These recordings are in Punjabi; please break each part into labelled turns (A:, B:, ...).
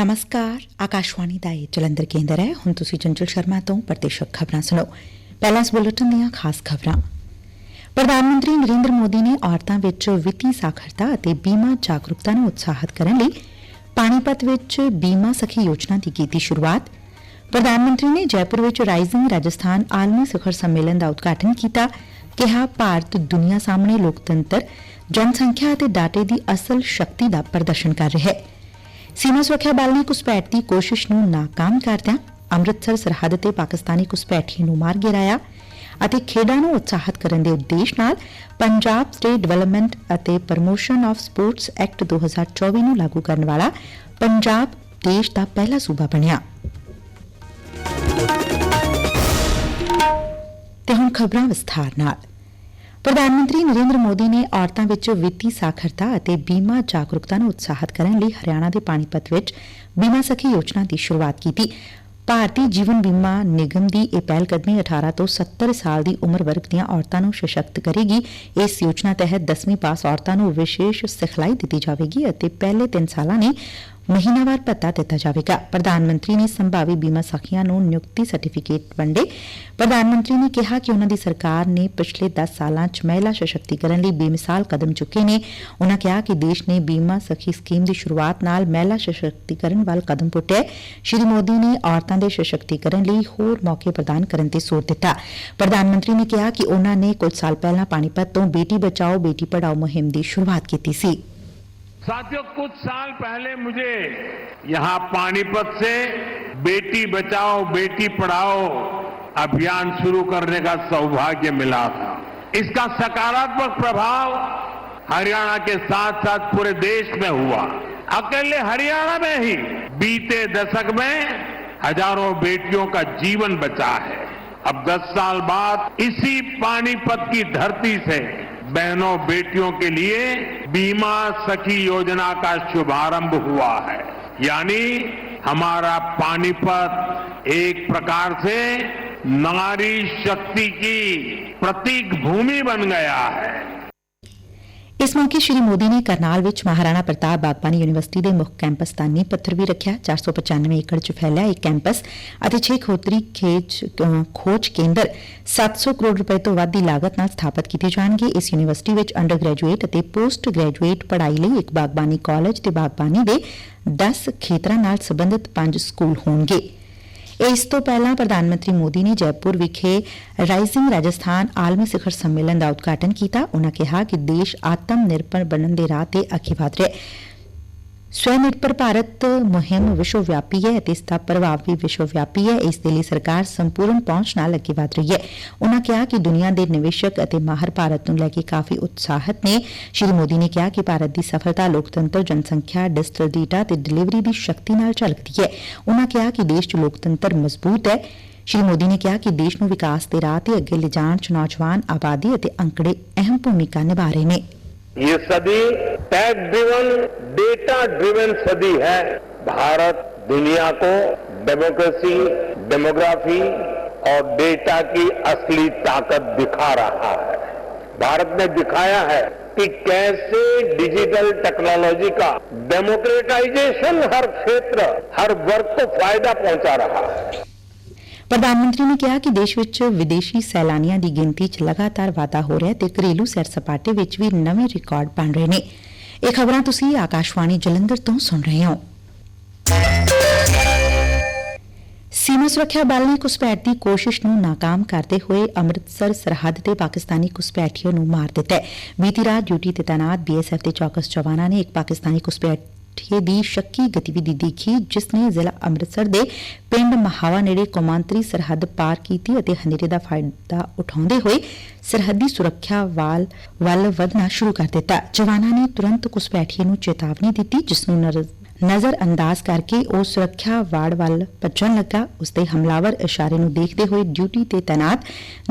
A: ਨਮਸਕਾਰ ਆਕਾਸ਼ਵਾਣੀ ਦਾ ਇਹ ਜਲੰਧਰ ਕੇਂਦਰ ਹੈ ਹੁਣ ਤੁਸੀਂ ਚੰਚਲ ਸ਼ਰਮਾ ਤੋਂ ਪ੍ਰਤੀਸ਼ਕ ਖਬਰਾਂ ਸੁਣੋ ਪਹਿਲਾਂ ਇਸ ਬੁਲੇਟਿਨ ਦੀਆਂ ਖਾਸ ਖਬਰਾਂ ਪ੍ਰਧਾਨ ਮੰਤਰੀ ਨਰਿੰਦਰ ਮੋਦੀ ਨੇ ਔਰਤਾਂ ਵਿੱਚ ਵਿੱਤੀ ਸਾਖਰਤਾ ਅਤੇ ਬੀਮਾ ਜਾਗਰੂਕਤਾ ਨੂੰ ਉਤਸ਼ਾਹਿਤ ਕਰਨ ਲਈ ਪਾਣੀਪਤ ਵਿੱਚ ਬੀਮਾ ਸਖੀ ਯੋਜਨਾ ਦੀ ਕੀਤੀ ਸ਼ੁਰੂਆਤ ਪ੍ਰਧਾਨ ਮੰਤਰੀ ਨੇ ਜੈਪੁਰ ਵਿੱਚ ਰਾਈਜ਼ਿੰਗ ਰਾਜਸਥਾਨ ਆਲਮੀ ਸਿਖਰ ਸੰਮੇਲਨ ਦਾ ਉਦਘਾਟਨ ਕੀਤਾ ਕਿਹਾ ਭਾਰਤ ਦੁਨੀਆ ਸਾਹਮਣੇ ਲੋਕਤੰਤਰ ਜਨਸੰਖਿਆ ਅਤੇ ਡਾਟੇ ਦੀ ਅਸਲ ਸ਼ਕਤੀ ਦਾ ਪ੍ਰਦਰਸ਼ਨ ਕਰ ਰਿਹਾ ਹੈ ਸੀਮਾ ਸੁਰੱਖਿਆ ਬਲ ਨੇ ਘੁਸਪੈਠ ਦੀ ਕੋਸ਼ਿਸ਼ ਨੂੰ ਨਾਕਾਮ ਕਰਦਿਆਂ ਅੰਮ੍ਰਿਤਸਰ, ਸਰਹੱਦ ਤੇ ਪਾਕਿਸਤਾਨੀ ਘੁਸਪੈਠੀ ਨੂੰ ਮਾਰ ਗਿਰਾਇਆ ਅਤੇ ਖੇਡਾਂ ਨੂੰ ਉਤਸ਼ਾਹਿਤ ਕਰਨ ਦੇ ਉਦੇਸ਼ ਨਾਲ ਪੰਜਾਬ ਸਟੇਟ ਡਿਵੈਲਪਮੈਂਟ ਅਤੇ ਪ੍ਰਮੋਸ਼ਨ ਆਫ ਸਪੋਰਟਸ ਐਕਟ 2024 ਨੂੰ ਲਾਗੂ ਕਰਨ ਵਾਲਾ ਪੰਜਾਬ ਦੇਸ਼ ਦਾ ਪਹਿਲਾ ਸੂਬਾ ਬਣਿਆ। ਤੇ ਹੁਣ ਖਬਰਾਂ ਵਿਸਥਾਰ ਨਾਲ। ਪ੍ਰਧਾਨ ਮੰਤਰੀ ਨਰੇਂਦਰ ਮੋਦੀ ਨੇ ਔਰਤਾਂ ਵਿੱਚ ਵਿੱਤੀ ਸਾਖਰਤਾ ਅਤੇ ਬੀਮਾ ਜਾਗਰੂਕਤਾ ਨੂੰ ਉਤਸ਼ਾਹਿਤ ਕਰਨ ਲਈ ਹਰਿਆਣਾ ਦੇ ਪਾਣੀਪਤ ਵਿੱਚ ਬੀਮਾ ਸਖੀ ਯੋਜਨਾ ਦੀ ਸ਼ੁਰੂਆਤ ਕੀਤੀ। ਭਾਰਤੀ ਜੀਵਨ ਬੀਮਾ ਨਿਗਮ ਦੀ ਇਹ ਪਹਿਲ ਕਦਮੀ 18 ਤੋਂ 70 ਸਾਲ ਦੀ ਉਮਰ ਵਰਗ ਦੀਆਂ ਔਰਤਾਂ ਨੂੰ ਸਸ਼ਕਤ ਕਰੇਗੀ। ਇਸ ਯੋਜਨਾ ਤਹਿਤ 10ਵੀਂ ਪਾਸ ਔਰਤਾਂ ਨੂੰ ਵਿਸ਼ੇਸ਼ ਸਿਖਲਾਈ ਦਿੱਤੀ ਜਾਵੇਗੀ ਅਤੇ ਪਹਿਲੇ 3 ਸਾਲਾਂ ਨੇ ਮਹੀਨਾਵਾਰ ਭੱਤਾ ਦਿੱਤਾ ਜਾਵੇਗਾ। ਪ੍ਰਧਾਨ ਮੰਤਰੀ ਨੇ ਸੰਭਾਵੀ ਬੀਮਾ ਸਾਖੀਆਂ ਨੂੰ ਨਿਯੁਕਤੀ ਸਰਟੀਫਿਕੇਟ ਵੰਡੇ। ਪ੍ਰਧਾਨ ਮੰਤਰੀ ਨੇ ਕਿਹਾ ਕਿ ਉਹਨਾਂ ਦੀ ਸਰਕਾਰ ਨੇ ਪਿਛਲੇ 10 ਸਾਲਾਂ 'ਚ ਮਹਿਲਾ ਸਸ਼ਕਤੀਕਰਨ ਲਈ ਬੇਮਿਸਾਲ ਕਦਮ ਚੁੱਕੇ ਨੇ। ਉਹਨਾਂ ਕਿਹਾ ਕਿ ਦੇਸ਼ ਨੇ ਬੀਮਾ ਸਖੀ ਸਕੀਮ ਦੀ ਸ਼ੁਰੂਆਤ ਨਾਲ ਮਹਿਲਾ ਸਸ਼ਕਤੀਕਰਨ ਵੱਲ ਕਦਮ ਪੁੱਟਿਆ। ਸ਼੍ਰੀ ਮੋਦੀ ਨੇ ਔਰਤਾਂ ਦੇ ਸਸ਼ਕਤੀਕਰਨ ਲਈ ਹੋਰ ਮੌਕੇ ਪ੍ਰਦਾਨ ਕਰਨ ਤੇ ਜ਼ੋਰ ਦਿੱਤਾ। ਪ੍ਰਧਾਨ ਮੰਤਰੀ ਨੇ ਕਿਹਾ ਕਿ ਉਹਨਾਂ ਨੇ ਕੁਝ ਸਾਲ ਪਹਿਲਾਂ ਪਾਣੀਪਤ ਤੋਂ ਬੇਟੀ ਬਚਾਓ, ਬੇਟੀ ਪੜਾਓ ਮੁਹਿੰਮ ਦੀ ਸ਼ੁਰੂਆਤ ਕੀਤੀ ਸੀ।
B: साथियों, कुछ साल पहले मुझे यहाँ पानीपत से बेटी बचाओ, बेटी पढ़ाओ अभियान शुरू करने का सौभाग्य मिला था। इसका सकारात्मक प्रभाव हरियाणा के साथ साथ पूरे देश में हुआ। अकेले हरियाणा में ही बीते दशक में हज़ारों बेटियों का जीवन बचा है। अब 10 साल बाद इसी पानीपत की धरती से बहनों बेटियों के लिए बीमा सखी योजना का शुभारंभ हुआ है। यानी हमारा पानीपत एक प्रकार से नारी शक्ति की प्रतीक भूमि बन गया है।
A: ਇਸ ਮੌਕੇ ਸ਼੍ਰੀ ਮੋਦੀ ਨੇ ਕਰਨਾਲ ਵਿੱਚ ਮਹਾਰਾਣਾ ਪ੍ਰਤਾਪ ਬਾਗਬਾਨੀ ਯੂਨੀਵਰਸਿਟੀ ਦੇ ਮੁੱਖ ਕੈਂਪਸ ਦਾ ਨੀਂਹ ਪੱਥਰ ਵੀ ਰੱਖਿਆ। 495 ਏਕੜ 'ਚ ਫੈਲਿਆ ਇਹ ਕੈਂਪਸ ਅਤੇ 6 ਖੋਤਰੀ ਖੋਜ ਕੇਂਦਰ 700 ਕਰੋੜ ਰੁਪਏ ਤੋਂ ਵੱਧ ਦੀ ਲਾਗਤ ਨਾਲ ਸਥਾਪਿਤ ਕੀਤੇ ਜਾਣਗੇ। ਇਸ ਯੂਨੀਵਰਸਿਟੀ ਵਿੱਚ ਅੰਡਰ ਗ੍ਰੈਜੂਏਟ ਅਤੇ ਪੋਸਟ ਗ੍ਰੈਜੂਏਟ ਪੜ੍ਹਾਈ ਲਈ ਇੱਕ ਬਾਗਬਾਨੀ ਕਾਲਜ ਤੇ ਬਾਗਬਾਨੀ ਦੇ 10 ਖੇਤਰਾਂ ਨਾਲ ਸੰਬੰਧਿਤ 5 ਸਕੂਲ ਹੋਣਗੇ। ਇਸ ਤੋਂ ਪਹਿਲਾਂ ਪ੍ਰਧਾਨ ਮੰਤਰੀ ਮੋਦੀ ਨੇ ਜੈਪੁਰ ਵਿਖੇ ਰਾਈਜ਼ਿੰਗ ਰਾਜਸਥਾਨ ਆਲਮੀ ਸਿਖਰ ਸੰਮੇਲਨ ਦਾ ਉਦਘਾਟਨ ਕੀਤਾ। ਉਨ੍ਹਾਂ ਕਿਹਾ ਕਿ ਦੇਸ਼ ਆਤਮ ਨਿਰਭਰ ਬਣਨ ਦੇ ਰਾਹ ਤੇ ਅੱਗੇ ਵਧ ਰਿਹਾ ਹੈ। ਸਵੈ ਨਿਰਭਰ ਭਾਰਤ ਮੁਹਿੰਮ ਵਿਸ਼ਵ ਵਿਆਪੀ ਹੈ ਅਤੇ ਇਸ ਦਾ ਪ੍ਰਭਾਵ ਵੀ ਵਿਸ਼ਵ ਵਿਆਪੀ ਹੈ ਇਸ ਦੇ ਲਈ ਸਰਕਾਰ ਸੰਪੂਰਨ ਪਹੁੰਚ ਨਾਲ ਅੱਗੇ ਵਧ ਰਹੀ ਹੈ ਉਨ੍ਹਾਂ ਕਿਹਾ ਕਿ ਦੁਨੀਆ ਦੇ ਨਿਵੇਸ਼ਕ ਅਤੇ ਮਾਹਰ ਭਾਰਤ ਨੂੰ ਲੈ ਕੇ ਕਾਫੀ ਉਤਸ਼ਾਹਿਤ ਨੇ ਸ਼੍ਰੀ ਮੋਦੀ ਨੇ ਕਿਹਾ ਕਿ ਭਾਰਤ ਦੀ ਸਫਲਤਾ ਲੋਕਤੰਤਰ ਜਨਸੰਖਿਆ ਡਿਜੀਟਲ ਡੇਟਾ ਤੇ ਡਿਲੀਵਰੀ ਦੀ ਸ਼ਕਤੀ ਨਾਲ ਝਲਕਦੀ ਹੈ ਉਨ੍ਹਾਂ ਕਿਹਾ ਕਿ ਦੇਸ਼ 'ਚ ਲੋਕਤੰਤਰ ਮਜ਼ਬੂਤ ਹੈ ਸ਼੍ਰੀ ਮੋਦੀ ਨੇ ਕਿਹਾ ਕਿ ਦੇਸ਼ ਨੂੰ ਵਿਕਾਸ ਦੇ ਰਾਹ ਤੇ ਅੱਗੇ ਲਿਜਾਣ 'ਚ ਨੌਜਵਾਨ ਆਬਾਦੀ ਅਤੇ ਅੰਕੜੇ ਅਹਿਮ ਭੂਮਿਕਾ ਨਿਭਾ ਰਹੇ ਨੇ
B: ये सदी टैग ड्रिवन डेटा ड्रिवन सदी है। भारत दुनिया को डेमोक्रेसी डेमोग्राफी और डेटा की असली ताकत दिखा रहा है। भारत ने दिखाया है कि कैसे डिजिटल टेक्नोलॉजी का डेमोक्रेटाइजेशन हर क्षेत्र, हर वर्ग को फ़ायदा पहुँचा रहा है।
A: ਪ੍ਰਧਾਨ ਮੰਤਰੀ ਨੇ ਕਿਹਾ ਕਿ ਦੇਸ਼ ਵਿੱਚ ਵਿਦੇਸ਼ੀ ਸੈਲਾਨੀਆਂ ਦੀ ਗਿਣਤੀ 'ਚ ਲਗਾਤਾਰ ਵਾਧਾ ਹੋ ਰਿਹਾ ਹੈ ਤੇ ਘਰੇਲੂ ਸੈਰ ਸਪਾਟੇ ਵਿੱਚ ਵੀ ਨਵੇਂ ਰਿਕਾਰਡ ਬਣ ਰਹੇ ਨੇ। ਇਹ ਖਬਰਾਂ ਤੁਸੀਂ ਆਕਾਸ਼ਵਾਣੀ ਜਲੰਧਰ ਤੋਂ ਸੁਣ ਰਹੇ ਹੋ। ਸੀਮਾ ਸੁਰੱਖਿਆ ਬਲ ਨੇ ਘੁਸਪੈਠ ਦੀ ਕੋਸ਼ਿਸ਼ ਨੂੰ ਨਾਕਾਮ ਕਰਦੇ ਹੋਏ ਅੰਮ੍ਰਿਤਸਰ ਸਰਹੱਦ ਤੇ ਪਾਕਿਸਤਾਨੀ ਘੁਸਪੈਠੀਆਂ ਨੂੰ ਮਾਰ ਦਿੱਤਾ ਹੈ। ਬੀਤੀ ਰਾਤ ਡਿਊਟੀ ਤੇ ਤਾਇਨਾਤ ਬੀਐਸਐਫ ਦੇ ਚੌਕਸ ਜਵਾਨਾਂ ਨੇ ਇੱਕ ਪਾਕਿਸਤਾਨੀ ਘੁਸਪੈਠ ਘੁਸਪੈਠੀਏ ਦੀ ਸ਼ੱਕੀ ਗਤੀਵਿਧੀ ਦੇਖੀ, ਜਿਸ ਨੇ ਜ਼ਿਲ੍ਹਾ ਅੰਮ੍ਰਿਤਸਰ ਦੇ ਪਿੰਡ ਮਹਾਵਾ ਨੇੜੇ ਕੌਮਾਂਤਰੀ ਸਰਹੱਦ ਪਾਰ ਕੀਤੀ ਅਤੇ ਹਨੇਰੇ ਦਾ ਫਾਇਦਾ ਉਠਾਉਂਦੇ ਹੋਏ ਸਰਹੱਦੀ ਸੁਰੱਖਿਆ ਵਾਲ, ਵੱਲ ਵਧਣਾ ਸ਼ੁਰੂ ਕਰ ਦਿੱਤਾ। ਜਵਾਨਾਂ ਨੇ ਤੁਰੰਤ ਘੁਸਪੈਠੀਏ ਨੂੰ ਚੇਤਾਵਨੀ ਦਿੱਤੀ, ਜਿਸ ਨੂੰ ਨਜ਼ਰ ਅੰਦਾਜ਼ ਕਰਕੇ ਉਹ ਸੁਰੱਖਿਆ ਵਾੜ ਵੱਲ ਭੱਜਣ ਲੱਗਾ। ਉਸਦੇ ਹਮਲਾਵਰ ਇਸ਼ਾਰੇ ਨੂੰ ਦੇਖਦੇ ਹੋਏ ਡਿਊਟੀ ਤੇ ਤਾਇਨਾਤ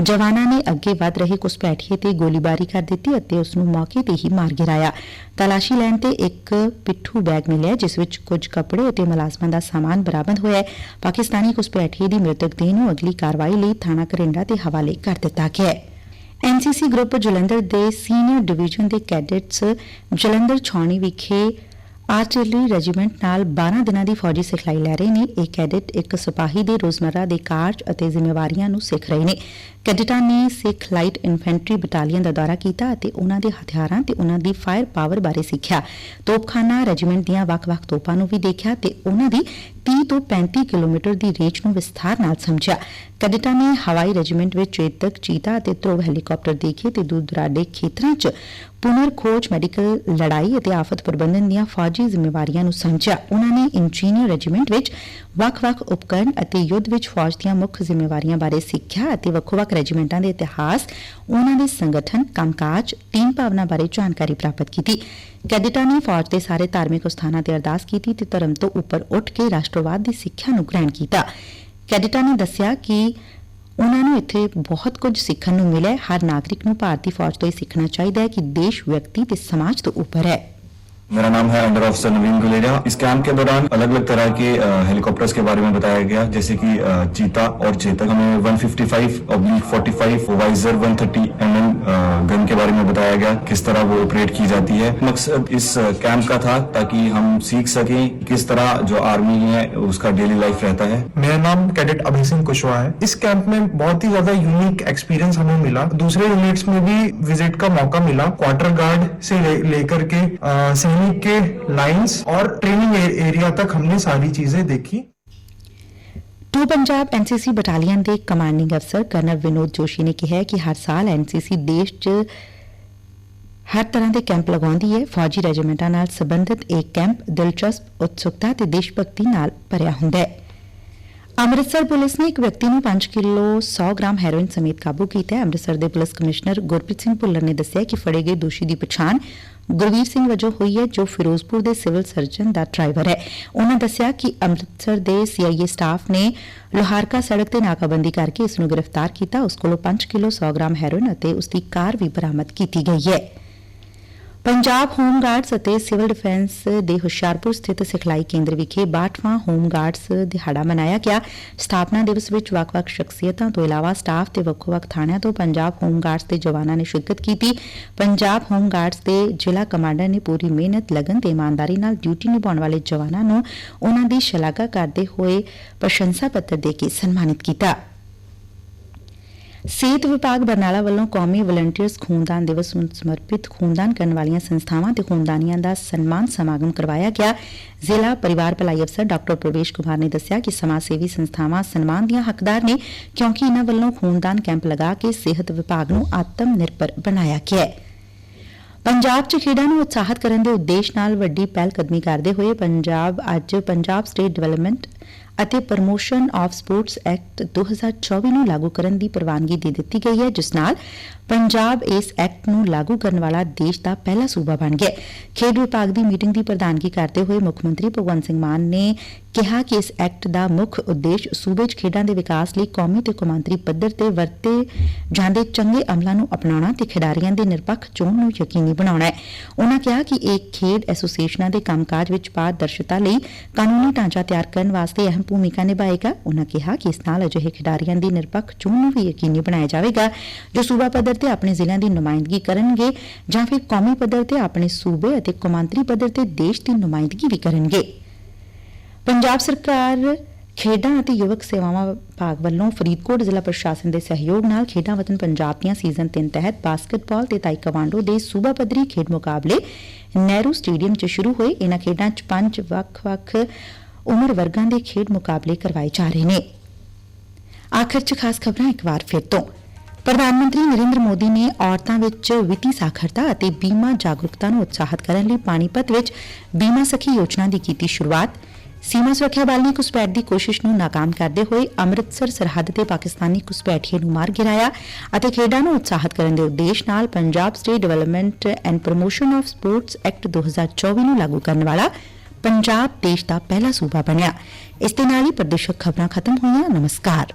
A: ਜਵਾਨਾਂ ਨੇ ਅੱਗੇ ਵਧ ਰਹੇ ਘੁਸਪੈਠੀਏ ਤੇ ਗੋਲੀਬਾਰੀ ਕਰ ਦਿੱਤੀ ਅਤੇ ਉਸ ਨੂੰ ਮੌਕੇ ਤੇ ਹੀ ਮਾਰ ਗਿਰਾਇਆ। ਤਲਾਸ਼ੀ ਲੈਣ ਤੇ ਇੱਕ ਪਿੱਠੂ ਬੈਗ ਮਿਲਿਆ, ਜਿਸ ਵਿੱਚ ਕੁਝ ਕੱਪੜੇ ਅਤੇ ਮੁਲਾਜ਼ਮਾਂ ਦਾ ਸਾਮਾਨ ਬਰਾਮਦ ਹੋਇਆ ਹੈ। ਪਾਕਿਸਤਾਨੀ ਘੁਸਪੈਠੀਏ ਦੀ ਮ੍ਰਿਤਕ ਦੇਹ ਨੂੰ ਅਗਲੀ ਕਾਰਵਾਈ ਲਈ ਥਾਣਾ ਕਰਿੰਡਾ ਦੇ ਹਵਾਲੇ ਕਰ ਦਿੱਤਾ ਗਿਆ ਹੈ। ਐਨਸੀਸੀ ਗਰੁੱਪ ਜਲੰਧਰ ਦੇ ਸੀਨੀਅਰ ਡਿਵੀਜ਼ਨ ਦੇ ਕੈਡਟਸ ਜਲੰਧਰ ਛਾਉਣੀ ਵਿਖੇ ਆਰਟਿਲਰੀ ਰੈਜੀਮੈਂਟ ਨਾਲ 12 ਦਿਨਾਂ ਦੀ ਫੌਜੀ ਸਿਖਲਾਈ ਲੈ ਰਹੇ ਨੇ। ਇਹ ਕੈਡਿਟ ਇੱਕ ਸਿਪਾਹੀ ਦੇ ਰੋਜ਼ਮਰਰਾ ਦੇ ਕਾਰਜ ਅਤੇ ਜ਼ਿੰਮੇਵਾਰੀਆਂ ਨੂੰ ਸਿੱਖ ਰਹੇ ਨੇ। ਕੈਡਿਟਾਂ ਨੇ ਸਿੱਖ ਲਾਈਟ ਇਨਫੈਂਟਰੀ ਬਟਾਲੀਅਨ ਦਾ ਦੌਰਾ ਕੀਤਾ ਅਤੇ ਉਹਨਾਂ ਦੇ ਹਥਿਆਰਾਂ ਤੇ ਉਹਨਾਂ ਦੀ ਫਾਇਰ ਪਾਵਰ ਬਾਰੇ ਸਿੱਖਿਆ। ਤੋਪਖਾਨਾ ਰੈਜੀਮੈਂਟ ਦੀਆਂ ਵੱਖ-ਵੱਖ ਤੋਪਾਂ ਨੂੰ ਵੀ ਦੇਖਿਆ ਤੇ ਉਹਨਾਂ ਦੀ 30 ਤੋਂ 35 ਕਿਲੋਮੀਟਰ ਦੀ ਰੇਂਜ ਨੂੰ ਵਿਸਥਾਰ ਨਾਲ ਸਮਝਿਆ। ਕੈਡਿਟਾਂ ਨੇ ਹਵਾਈ ਰੈਜੀਮੈਂਟ ਵਿੱਚ ਚੇਤਕ ਚੀਤਾ ਅਤੇ ਧਰੁਵ ਹੈਲੀਕਾਪਟਰ ਦੇਖੇ ਤੇ ਦੂਰ ਦੁਰਾਡੇ ਖੇਤਰਾਂ 'ਚ ਪੁਨਰ ਖੋਜ ਮੈਡੀਕਲ ਲੜਾਈ ਅਤੇ ਆਫਤ ਪ੍ਰਬੰਧਨ ਦੀਆਂ ਫੌਜੀ ਜ਼ਿੰਮੇਵਾਰੀਆਂ ਨੂੰ ਸਮਝਿਆ। ਉਹਨਾਂ ਨੇ ਇੰਜੀਨੀਅਰ ਰੈਜੀਮੈਂਟ ਵਿੱਚ ਵੱਖ-ਵੱਖ ਉਪਕਰਨ ਅਤੇ ਯੁੱਧ ਵਿੱਚ ਫੌਜ ਦੀਆਂ ਮੁੱਖ ਜ਼ਿੰਮੇਵਾਰੀਆਂ ਬਾਰੇ ਸਿੱਖਿਆ ਅਤੇ ਵੱਖੋ-ਵੱਖ ਰੈਜੀਮੈਂਟਾਂ ਦੇ ਇਤਿਹਾਸ, ਉਹਨਾਂ ਦੇ ਸੰਗਠਨ, ਕੰਮਕਾਜ, ਟੀਮ ਭਾਵਨਾ ਬਾਰੇ ਜਾਣਕਾਰੀ ਪ੍ਰਾਪਤ ਕੀਤੀ। ਕੈਡਿਟਾਂ ਨੇ ਫੌਜ ਦੇ ਸਾਰੇ ਧਾਰਮਿਕ ਸਥਾਨਾਂ ਤੇ ਅਰਦਾਸ ਕੀਤੀ ਤੇ ਧਰਮ ਤੋਂ ਉੱਪਰ ਉੱਠ ਕੇ ਰਾਸ਼ਟਰ ਰਾਸ਼ਟਰਵਾਦ ਦੀ ਸਿੱਖਿਆ ਨੂੰ ਗ੍ਰਹਿਣ ਕੀਤਾ। ਕੈਡਿਟਾਂ ਨੇ ਦੱਸਿਆ ਕਿ ਉਹਨਾਂ ਨੂੰ ਇੱਥੇ ਬਹੁਤ ਕੁਝ ਸਿੱਖਣ ਨੂੰ ਮਿਲਿਆ ਹਰ ਨਾਗਰਿਕ ਨੂੰ ਭਾਰਤੀ ਫੌਜ ਤੋਂ ਇਹ ਸਿੱਖਣਾ ਚਾਹੀਦਾ ਹੈ ਕਿ ਦੇਸ਼, ਵਿਅਕਤੀ ਤੇ ਸਮਾਜ ਤੋਂ ਉੱਪਰ ਹੈ।
C: मेरा नाम है अंडर ऑफिसर नवीन गुलेरिया। इस कैंप के दौरान अलग अलग तरह के हेलीकॉप्टर्स के बारे में बताया गया जैसे कि चीता और चेतक। हमें 155 ऑब्लिक 45 वाइजर 130 एमएम गन के बारे में बताया गया किस तरह वो ऑपरेट की जाती है। मकसद इस कैंप का था ताकि हम सीख सकें किस तरह जो आर्मी है उसका डेली लाइफ रहता है।
D: मेरा नाम कैडेट अभय सिंह कुशवाहा है। इस कैंप में बहुत ही ज़्यादा यूनिक एक्सपीरियंस हमें मिला। दूसरे यूनिट्स में भी विज़िट का मौका मिला। क्वार्टर गार्ड से ले, लेकर के अ, सैनिक के लाइंस और ट्रेनिंग ए- एरिया तक हमने सारी चीजें देखी
A: ਟੂ ਪੰਜਾਬ ਐਨਸੀਸੀ ਬਟਾਲੀਅਨ ਦੇ ਕਮਾਂਡਿੰਗ ਅਫਸਰ ਕਰਨਲ ਵਿਨੋਦ ਜੋਸ਼ੀ ਨੇ ਕਿਹਾ ਹੈ ਕਿ ਹਰ ਸਾਲ ਐਨਸੀਸੀ ਦੇਸ਼ 'ਚ ਹਰ ਤਰ੍ਹਾਂ ਦੇ ਕੈਂਪ ਲਗਾਉਂਦੀ ਹੈ ਫੌਜੀ ਰੈਜੀਮੈਂਟਾਂ ਨਾਲ ਸੰਬੰਧਿਤ ਇਹ ਕੈਂਪ ਦਿਲਚਸਪ ਉਤਸੁਕਤਾ ਤੇ ਦੇਸ਼ ਭਗਤੀ ਨਾਲ ਭਰਿਆ ਹੁੰਦਾ ਹੈ ਅੰਮ੍ਰਿਤਸਰ ਪੁਲਿਸ ਨੇ ਇੱਕ ਵਿਅਕਤੀ ਨੂੰ 5 ਕਿਲੋ 100 ਗ੍ਰਾਮ ਹੈਰੋਇਨ ਸਮੇਤ ਕਾਬੂ ਕੀਤਾ ਹੈ ਅੰਮ੍ਰਿਤਸਰ ਦੇ ਪੁਲਿਸ ਕਮਿਸ਼ਨਰ ਗੁਰਪ੍ਰੀਤ ਸਿੰਘ ਭੁੱਲਰ ਨੇ ਦੱਸਿਆ ਕਿ ਫੜੇ ਗਏ ਦੋਸ਼ੀ ਦੀ ਪਛਾਣ ਗੁਰਵੀਰ ਸਿੰਘ ਵਜੋਂ ਹੋਈ ਹੈ, ਜੋ ਫਿਰੋਜ਼ਪੁਰ ਦੇ ਸਿਵਲ ਸਰਜਨ ਦਾ ਡਰਾਈਵਰ ਹੈ। ਉਹਨਾਂ ਦੱਸਿਆ ਕਿ ਅੰਮ੍ਰਿਤਸਰ ਦੇ ਸੀਆਈਏ ਸਟਾਫ ਨੇ ਲੋਹਾਰਕਾ ਸੜਕ ਤੇ ਨਾਕਾਬੰਦੀ ਕਰਕੇ ਇਸ ਨੂੰ ਗ੍ਰਿਫਤਾਰ ਕੀਤਾ। ਉਸ ਕੋਲੋਂ 5 ਕਿਲੋ 100 ਗ੍ਰਾਮ ਹੈਰੋਇਨ ਅਤੇ ਉਸ ਦੀ ਕਾਰ ਵੀ ਬਰਾਮਦ ਕੀਤੀ ਗਈ ਹੈ। ਪੰਜਾਬ ਹੋਮ ਗਾਰਡਸ ਅਤੇ ਸਿਵਲ ਡਿਫੈਂਸ ਦੇ ਹੁਸ਼ਿਆਰਪੁਰ ਸਥਿਤ ਸਿਖਲਾਈ ਕੇਂਦਰ ਵਿਖੇ 62ਵਾਂ ਹੋਮ ਗਾਰਡਸ ਦਿਹਾੜਾ ਮਨਾਇਆ ਗਿਆ। ਸਥਾਪਨਾ ਦਿਵਸ ਵਿੱਚ ਵੱਖ-ਵੱਖ ਸ਼ਖਸੀਅਤਾਂ ਤੋਂ ਇਲਾਵਾ ਸਟਾਫ ਤੇ ਵੱਖੋ-ਵੱਖ ਥਾਣਿਆਂ ਤੋਂ ਪੰਜਾਬ ਹੋਮ ਗਾਰਡਸ ਦੇ ਜਵਾਨਾਂ ਨੇ ਸ਼ਿਰਕਤ ਕੀਤੀ। ਪੰਜਾਬ ਹੋਮ ਗਾਰਡਸ ਦੇ ਜ਼ਿਲ੍ਹਾ ਕਮਾਂਡਰ ਨੇ ਪੂਰੀ ਮਿਹਨਤ, ਲਗਨ ਤੇ ਇਮਾਨਦਾਰੀ ਨਾਲ ਡਿਊਟੀ ਨਿਭਾਉਣ ਵਾਲੇ ਜਵਾਨਾਂ ਨੂੰ ਉਹਨਾਂ ਦੀ ਸ਼ਲਾਘਾ ਕਰਦੇ ਹੋਏ ਪ੍ਰਸ਼ੰਸਾ ਪੱਤਰ ਦੇ ਕੇ ਸਨਮਾਨਿਤ ਕੀਤਾ। ਸਿਹਤ ਵਿਭਾਗ ਬਰਨਾਲਾ ਵੱਲੋਂ ਕੌਮੀ ਵਲੰਟੀਅਰਸ ਖੂਨਦਾਨ ਦਿਵਸ ਨੂੰ ਸਮਰਪਿਤ ਖੂਨਦਾਨ ਕਰਨ ਵਾਲੀਆਂ ਸੰਸਥਾਵਾਂ ਤੇ ਖੂਨਦਾਨੀਆਂ ਦਾ ਸਨਮਾਨ ਸਮਾਗਮ ਕਰਵਾਇਆ ਗਿਆ। ਜ਼ਿਲ੍ਹਾ ਪਰਿਵਾਰ ਭਲਾਈ ਅਫਸਰ ਡਾਕਟਰ ਪ੍ਰਵੇਸ਼ ਕੁਮਾਰ ਨੇ ਦੱਸਿਆ ਕਿ ਸਮਾਜ ਸੇਵੀ ਸੰਸਥਾਵਾਂ ਸਨਮਾਨ ਦੀਆਂ ਹੱਕਦਾਰ ਨੇ, ਕਿਉਂਕਿ ਇਹਨਾਂ ਵੱਲੋਂ ਖੂਨਦਾਨ ਕੈਂਪ ਲਗਾ ਕੇ ਸਿਹਤ ਵਿਭਾਗ ਨੂੰ ਆਤਮ ਨਿਰਭਰ ਬਣਾਇਆ ਗਿਆ ਹੈ। ਪੰਜਾਬ 'ਚ ਖੇਡਾਂ ਨੂੰ ਉਤਸ਼ਾਹਿਤ ਕਰਨ ਦੇ ਉਦੇਸ਼ ਨਾਲ ਵੱਡੀ ਪਹਿਲ ਕਦਮੀ ਕਰਦੇ ਹੋਏ ਪੰਜਾਬ ਅੱਜ ਪੰਜਾਬ ਸਟੇਟ ਡਿਵੈਲਪਮੈਂਟ ਅਤੇ ਪ੍ਰਮੋਸ਼ਨ ਆਫ ਸਪੋਰਟਸ ਐਕਟ 2024 ਨੂੰ ਲਾਗੂ ਕਰਨ ਦੀ ਪ੍ਰਵਾਨਗੀ ਦੇ ਦਿੱਤੀ ਗਈ ਹੈ, ਜਿਸ ਨਾਲ ਪੰਜਾਬ ਇਸ ਐਕਟ ਨੂੰ ਲਾਗੂ ਕਰਨ ਵਾਲਾ ਦੇਸ਼ ਦਾ ਪਹਿਲਾ ਸੂਬਾ ਬਣ ਗਿਆ ਖੇਡ ਵਿਭਾਗ ਦੀ ਮੀਟਿੰਗ ਦੀ ਪ੍ਰਧਾਨਗੀ ਕਰਦੇ ਹੋਏ ਮੁੱਖ ਮੰਤਰੀ ਭਗਵੰਤ ਸਿੰਘ ਮਾਨ ਨੇ ਕਿਹਾ ਕਿ ਇਸ ਐਕਟ ਦਾ ਮੁੱਖ ਉਦੇਸ਼ ਸੂਬੇ 'ਚ ਖੇਡਾਂ ਦੇ ਵਿਕਾਸ ਲਈ ਕੌਮੀ ਤੇ ਕੌਮਾਂਤਰੀ ਪੱਧਰ ਤੇ ਵਰਤੇ ਜਾਂਦੇ ਚੰਗੇ ਅਮਲਾਂ ਨੂੰ ਅਪਣਾਉਣਾ ਤੇ ਖਿਡਾਰੀਆਂ ਦੇ ਨਿਰਪੱਖ ਚੋਣ ਨੂੰ ਯਕੀਨੀ ਬਣਾਉਣਾ ਹੈ। ਉਨ੍ਹਾਂ ਕਿਹਾ ਕਿ ਇਹ ਖੇਡ ਐਸੋਸੀਏਸ਼ਨਾਂ ਦੇ ਕੰਮਕਾਜ ਵਿੱਚ ਪਾਰਦਰਸ਼ਤਾ ਲਈ ਕਾਨੂੰਨੀ ਢਾਂਚਾ ਤਿਆਰ ਕਰਨ ਵਾਸਤੇ ਅਹਿਮ ਭੂਮਿਕਾ ਨਿਭਾਏਗਾ। ਉਨੂਾ ਕਿਹਾ ਕਿ ਇਸ ਨਾਲ ਅਜਿਹੇ ਖਿਡਾਰੀਆਂ ਦੀ ਨਿਰਪੱਖ ਚੋਣ ਨੂੰ ਵੀ ਯਕੀਨੀ ਬਣਾਇਆ ਜਾਵੇਗਾ, ਜੋ ਸੂਬਾ ਪੱਧਰ ਤੇ ਆਪਣੇ ਜ਼ਿਲ੍ਹਿਆਂ ਦੀ ਨੁਮਾਇੰਦਗੀ ਕਰਨਗੇ ਜਾਂ ਫਿਰ ਕੌਮੀ ਪੱਧਰ ਤੇ ਆਪਣੇ ਸੂਬੇ ਅਤੇ ਕੌਮਾਂਤਰੀ ਪੱਧਰ ਤੇ ਦੇਸ਼ ਦੀ ਨੁਮਾਇੰਦਗੀ ਵੀ ਕਰਨਗੇ। ਪੰਜਾਬ ਸਰਕਾਰ ਖੇਡਾਂ ਅਤੇ ਯੁਵਕ ਸੇਵਾਵਾਂ ਵਿਭਾਗ ਵੱਲੋਂ ਫਰੀਦਕੋਟ ਜ਼ਿਲ੍ਹਾ ਪ੍ਰਸ਼ਾਸਨ ਦੇ ਸਹਿਯੋਗ ਨਾਲ ਖੇਡਾਂ ਵਤਨ ਪੰਜਾਬ ਦੀਆਂ ਸੀਜ਼ਨ 3 ਤਹਿਤ ਬਾਸਕਟਬਾਲ ਤੇ ਤਾਈਕਵਾਂਡੋ ਦੇ ਸੂਬਾ ਪੱਧਰੀ ਖੇਡ ਮੁਕਾਬਲੇ ਨਹਿਰੂ ਸਟੇਡੀਅਮ 'ਚ ਸ਼ੁਰੂ ਹੋਏ। ਇਹਨਾਂ ਖੇਡਾਂ 'ਚ ਪੰਜ ਵੱਖ-ਵੱਖ ਉਮਰ ਵਰਗਾਂ ਦੇ ਖੇਡ ਮੁਕਾਬਲੇ ਕਰਵਾਏ ਜਾ ਰਹੇ ਨੇ। ਆਖਰ 'ਚ ਖਾਸ ਖਬਰਾਂ ਇੱਕ ਵਾਰ ਫਿਰ ਤੋਂ। ਪ੍ਰਧਾਨ ਮੰਤਰੀ ਨਰਿੰਦਰ ਮੋਦੀ ਨੇ ਔਰਤਾਂ ਵਿੱਚ ਵਿੱਤੀ ਸਾਖਰਤਾ ਅਤੇ ਬੀਮਾ ਜਾਗਰੂਕਤਾ ਨੂੰ ਉਤਸ਼ਾਹਿਤ ਕਰਨ ਲਈ ਪਾਣੀਪਤ ਵਿੱਚ ਬੀਮਾ ਸਖੀ ਯੋਜਨਾ ਦੀ ਕੀਤੀ ਸ਼ੁਰੂਆਤ। ਸੀਮਾ ਸੁਰੱਖਿਆ ਬਲ ਨੇ ਘੁਸਪੈਠ ਦੀ ਕੋਸ਼ਿਸ਼ ਨੂੰ ਨਾਕਾਮ ਕਰਦੇ ਹੋਏ ਅੰਮ੍ਰਿਤਸਰ, ਸਰਹੱਦ ਤੇ ਪਾਕਿਸਤਾਨੀ ਘੁਸਪੈਠੀਏ ਨੂੰ ਮਾਰ ਗਿਰਾਇਆ ਅਤੇ ਖੇਡਾਂ ਨੂੰ ਉਤਸ਼ਾਹਿਤ ਕਰਨ ਦੇ ਉਦੇਸ਼ ਨਾਲ Punjab state development and promotion of sports act 2024 ਨੂੰ ਲਾਗੂ ਕਰਨ ਵਾਲਾ ਪੰਜਾਬ ਦੇਸ਼ ਦਾ ਪਹਿਲਾ ਸੁਬਾ ਬਣਿਆ। ਇਸ ਦੇ ਨਾਲ ਹੀ ਪ੍ਰਦੇਸ਼ਕ ਖਬਰਾਂ ਖਤਮ ਹੋਈਆਂ। ਨਮਸਕਾਰ।